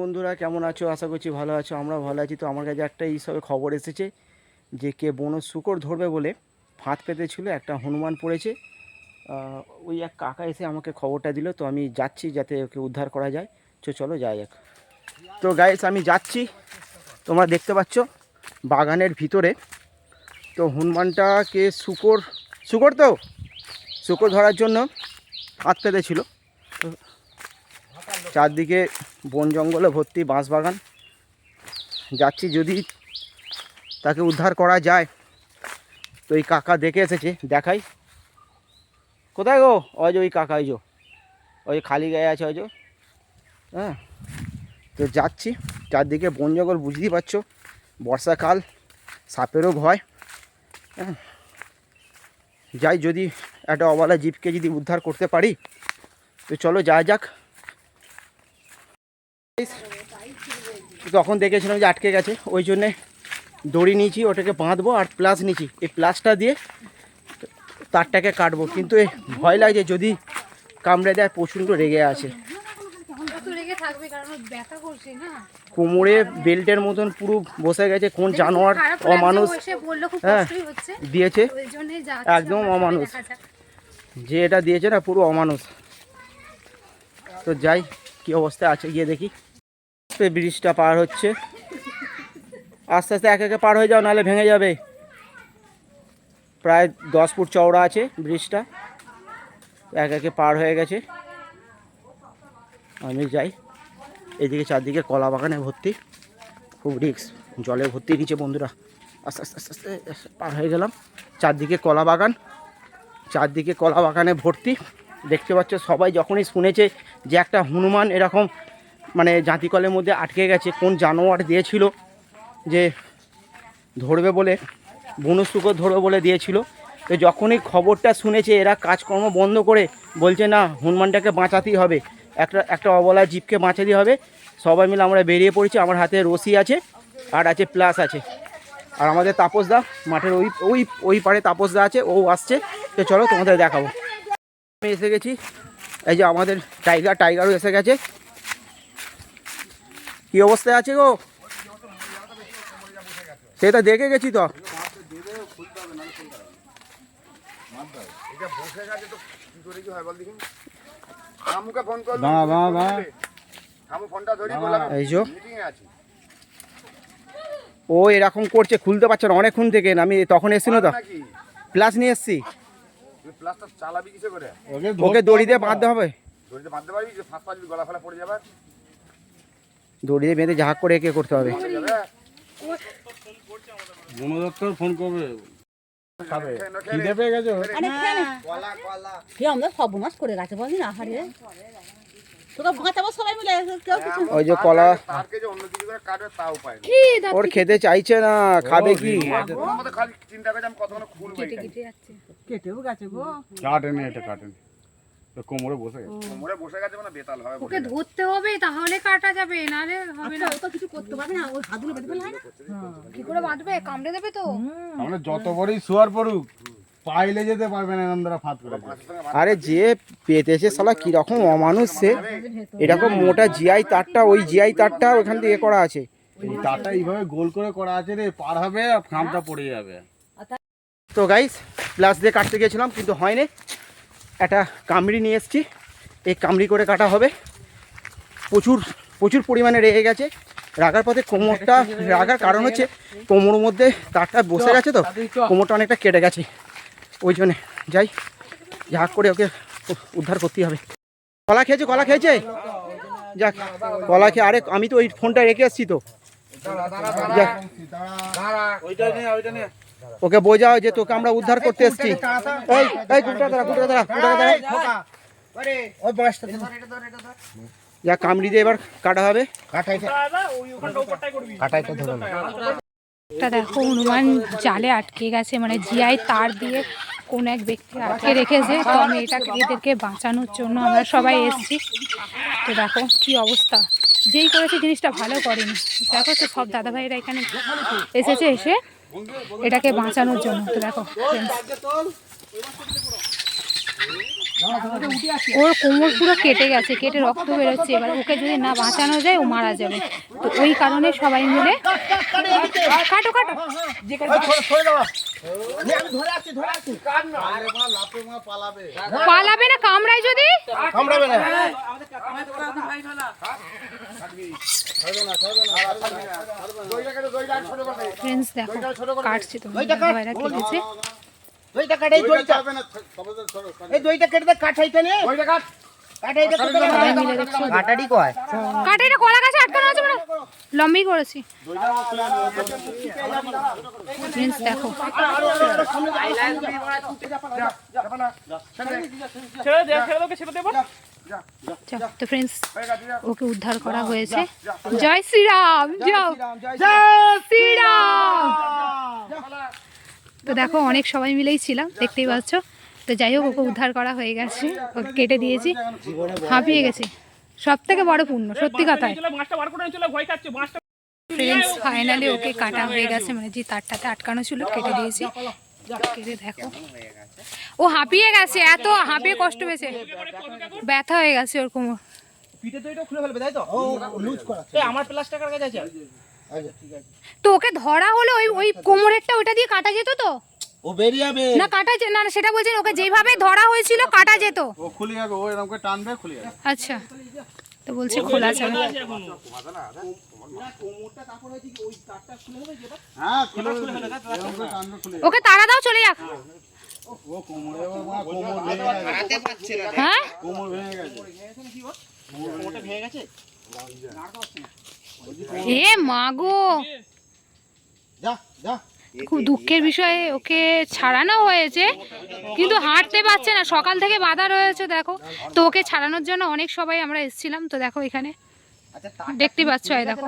বন্ধুরা, কেমন আছো? আশা করছি ভালো আছো আমরা ভালো আছি। তো আমার কাছে একটা এইসবে খবর এসেছে যে, কে বন শুকর ধরবে বলে ফাঁদ পেতেছিল, একটা হনুমান পড়েছে। ওই এক কাকা এসে আমাকে খবরটা দিল। তো আমি যাচ্ছি যাতে ওকে উদ্ধার করা যায়। চো চলো যাই যাক তো গাইস আমি যাচ্ছি। তোমরা দেখতে পাচ্ছ বাগানের ভিতরে। তো হনুমানটাকে শুকর শুকর তো? শুকর ধরার জন্য ফাঁদ পেতেছিল। তো চারদিকে বন জঙ্গলে ভর্তি বাঁশ বাগান যাচ্ছি যদি তাকে উদ্ধার করা যায়। তো এই কাকা দেখে এসেছে, দেখাই। কোথায় গো? ওই যে ওই কাকা, ওই যে। ওই খালি গায়ে আছে যে। হ্যাঁ। তো যাচ্ছি, চারদিকে বন জঙ্গল বুঝতেই পারছ। বর্ষাকাল, সাপেরও ভয়। হ্যাঁ। যাই যদি একটা অবলা জীবকে যদি উদ্ধার করতে পারি, তো চলো যা যাক। তখন দেখেছিলাম যে আটকে গেছে ওই জন্যে দড়ি নিয়েছি ওটাকে বাঁধবো আর প্লাস নিয়েছি। এই প্লাসটা দিয়ে তারটাকে কাটবো। কিন্তু এ ভয় লাগছে যদি কামড়ে দেয় প্রচণ্ড রেগে আছে। কোমরে বেল্টের মতন পুরো বসে গেছে কোন জানোয়ার অমানুষ। হ্যাঁ। দিয়েছে। একদম অমানুষ। যে এটা দিয়েছে না পুরো অমানুষ। তো যাই কি অবস্থায় আছে গিয়ে দেখি। তো ব্রিজটা পার হচ্ছে। আস্তে আস্তে এক একে পার হয়ে যাও, নাহলে ভেঙে যাবে। প্রায় দশ ফুট চওড়া আছে ব্রিজটা। এক একে পার হয়ে গেছে। আমি যাই। এদিকে চারদিকে কলা বাগানে ভর্তি। খুব রিক্স জলে ভর্তি নিচে বন্ধুরা। আস্তে আস্তে আস্তে আস্তে, পার হয়ে গেলাম। চারদিকে কলা বাগান। চারদিকে কলা বাগানে ভর্তি। দেখতে পাচ্ছ সবাই যখনই শুনেছে যে একটা হনুমান এরকম মানে জাঁতিকলের মধ্যে আটকে গেছে, কোন জানোয়ার দিয়েছিল যে ধরবে বলে বনশুকর ধরবে বলে দিয়েছিল। তো যখনই খবরটা শুনেছে, এরা কাজকর্ম বন্ধ করে বলছে, না, হনুমানটাকে বাঁচাতেই হবে। একটা একটা অবলা জীবকে বাঁচাতেই হবে। সবাই মিলে আমরা বেরিয়ে পড়েছি, আমার হাতে রশি আছে, আর আছে প্লাস আছে। আর আমাদের তাপসদা মাঠের ওই ওই ওই পারে তাপসদা আছে, ও আসছে। তো চলো তোমাদের দেখাবো। আমি এসে গেছি। এই যে আমাদের টাইগার, টাইগারও এসে গেছে। কি অবস্থায় আছে গো? সেটা দেখে গেছি তো। ও এরকম করছে খুলতে পারছে না অনেকক্ষণ থেকে। আমি তখন এসেছিল তো। প্লাস নিয়ে এসছি। ওকে দড়ি দিয়ে বাঁধতে হবে। ধরিতে বাঁধতে পারবি? যে ফাঁস গলা ফেলা পড়ে যাবে? দড়ি দিয়ে বেঁধে জাহাজ করে একে করতে হবে। বন দপ্তর ফোন করবে। খিদে পেয়ে গেছে? করে না? কেউ কিছু ওই যে কলা ওর খেতে চাইছে না খাবে কি? কাটেনি এটা কাটেনি। তো কোমরে বসে গেছে। কোমরে বসে গেছে মানে বেতাল হবে ওকে ধরতে হবে তাহলে কাটা যাবে হবে না। ও তো কিছু করতে পারবে না ওই হাতগুলো বেঁধে ফেলে হয় না? কি করে বাঁধবে? কামড়ে দেবে তো। আমরা যত বড়ই শুয়ার পড়ুক পাইলে যেতে পারবে না এরকম দ্বারা ফাঁদ করে আরে যে পেতেছে সালা কীরকম অমানুষ সে। এরকম মোটা জিআই তারটা ওই জিআই তারটা ওখান থেকে এ করা আছে। এই তারটা এইভাবে গোল করে করা আছে রে পার হবে আর খামটা পড়ে যাবে। তো গাইস প্লাস দিয়ে কাটতে গেছিলাম কিন্তু হয়নি। একটা কামড়ি নিয়ে এসেছি। এই কামড়ি করে কাটা হবে। প্রচুর প্রচুর পরিমাণে রেগে গেছে। রাগার পথে কোমরটা রাগার কারণ হচ্ছে কোমর মধ্যে তারটা বসে গেছে তো কোমরটা অনেকটা কেটে গেছে। ওই জন্যে যাই যা করে ওকে উদ্ধার করতেই হবে। কলা খেয়েছে কলা খেয়েছে? যাক কলা খেয়ে আরে আমি তো ওই ফোনটা রেখে এসেছি তো। যাক। ওকে বোঝাও যে তোকে আমরা উদ্ধার করতে এসেছি। এই এই কুকুরটা দাঁড়া কুকুরটা দাঁড়া কুকুরটা দাঁড়া যা কামড়ি দিয়ে এবার কাটা হবে। দেখো হনুমান জালে আটকে গেছে মানে জিআই তার দিয়ে কোন এক ব্যক্তি আটকে রেখেছে তো আমি এটাকে এদেরকে বাঁচানোর জন্য আমরা সবাই এসেছি। তো দেখো কি অবস্থা। যেই করেছে জিনিসটা ভালো করেনি। দেখো তো সব দাদা ভাইরা এখানে এসেছে এসে এটাকে বাঁচানোর জন্য দেখো ওর কোমর পুরো কেটে গেছে, কেটে রক্ত বেরোচ্ছে। এবার ওকে যদি না বাঁচানো যায়, ও মারা যাবে। তো ওই কারণে সবাই মিলে কাটো কাটো। পালাবে না, কামড়ায় যদি? কামড়াবে না দইটা কেটে দইটা আর ছোট করে ফ্রেন্ডস দেখো কাটছে তো দাদাভাইরা কেটেছে। দইটা কাটে দইটা। যাবে না তবে তো সরো, সরো। এই দইটা কেটে। দে কাঠাইতে নে দইটা কাট কাঠাইতে কেটে। দে সবাই মিলে দেখছ কাটারি কয়? কাটে এটা কলা গাছে আটকানো আছে মানে লম্বি করেছি। ফ্রেন্ডস দেখো। যাও, তো ফ্রেন্ডস ওকে উদ্ধার করা হয়েছে। জয় শ্রীরাম যাও। জয় শ্রীরাম। তো দেখো অনেক সবাই মিলেই ছিলাম দেখতেই পাচ্ছ। তো যাই হোক ওকে উদ্ধার করা হয়ে গেছে। ওকে কেটে দিয়েছি। হাঁপিয়ে গেছে। সব থেকে বড় পূর্ণ সত্যি কথায়। ফ্রেন্ডস ফাইনালি ওকে কাটা হয়ে গেছে। মানে যে তারটাতে আটকানো ছিল কেটে দিয়েছি। দেখো। ও হাঁপিয়ে গেছে এত হাঁপিয়ে কষ্ট পেয়েছে ব্যথা হয়ে গেছে ওর কোমর পিঠে দইটা খুলে ফেলবে তাই তো? লুজ করা আমার প্লাস্টার কার কাছে তো ওকে ধরা হলো ওই ওই কোমরেরটা ওইটা দিয়ে কাটা যেত তো? ও বেরিয়ে যাবে না কাটা যে- না না, সেটা বলছেন ওকে যেভাবে ধরা হয়েছিল কাটা যেত। ও খুলে যাবে ও এরকম করে টানবে খুলে যাবে। আচ্ছা। তো বলছে খোলা যাবে হ্যাঁ ওকে তাড়া দাও চলে যাক ও কোমরে এবার মা কোমর ভেঙে গেছে। হ্যাঁ? কোমর ভেঙে গেছে। এ মাগো যা যা। খুব দুঃখের বিষয়ে ওকে ছাড়ানো হয়েছে কিন্তু হাঁটতে পারছে না। সকাল থেকে বাধা রয়েছে দেখো। তো ওকে ছাড়ানোর জন্য অনেক সবাই আমরা এসেছিলাম তো দেখো এখানে। দেখতে পাচ্ছ এই দেখো।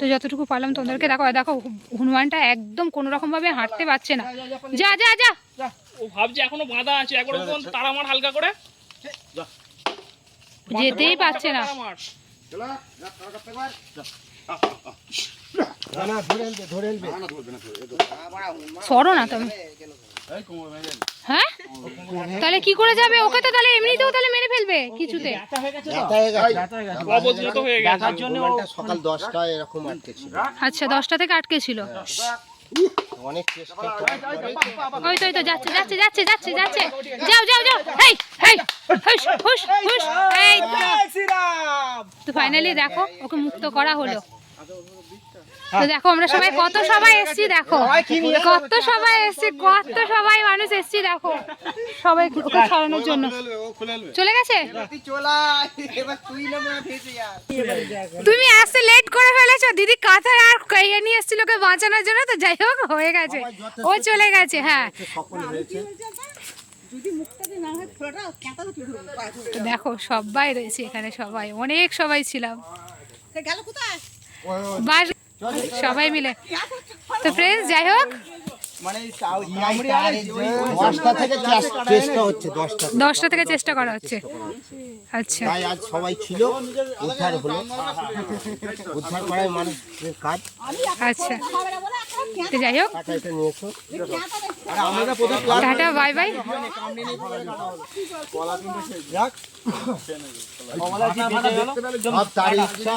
তো যতটুকু পারলাম তোমাদেরকে দেখো দেখো হনুমানটা একদম কোনো রকম ভাবে হাঁটতে পারছে না। যা যা যা ও ভাবছে এখনও বাঁধা আছে এখনও তারা মার হালকা করে। যেতেই পারছে না। সরো না তুমি। হ্যাঁ? তাহলে কি করে যাবে? ওকে তো তাহলে এমনিতেও তাহলে মেরে ফেলবে কিছুতে। ব্যথা হয়ে গেছে। অবস্থিত হয়ে গেছে। দেখার জন্য সকাল দশটায় এরকম আটকে ছিল। আচ্ছা দশটা থেকে আটকে ছিল। অনেক চেষ্টা ওই তো ওই তো যাচ্ছে যাচ্ছে যাচ্ছে যাচ্ছে যাচ্ছে। যাও যাও যাও। হেই হেই হুশ হুশ হুশ। এই তো। তো ফাইনালি দেখো ওকে মুক্ত করা হলো। তো দেখো আমরা সবাই কত সবাই এসছি দেখো। কত সবাই এসছি কত সবাই মানুষ এসছি দেখো। সবাই ওকে সরানোর জন্য। চলে গেছে? তুমি আসতে লেট করে ফেলেছো দিদি কাঁথায় আর ইয়ে নিয়ে এসেছিল ওকে বাঁচানোর জন্য তো যাই হোক হয়ে গেছে। ও চলে গেছে হ্যাঁ। হয় দেখো সবাই রয়েছে এখানে সবাই অনেক সবাই ছিলাম। গেল কোথায়? বাস সবাই মিলে। তো ফ্রেন্ডস যাই হোক। দশটা থেকে চেষ্টা করা হচ্ছে। আচ্ছা। আজ সবাই ছিল উদ্ধার হলো। উদ্ধার করাই মানুষের কাজ। আচ্ছা। তো যাই হোক। টাটা বাই বাই তার ইচ্ছা।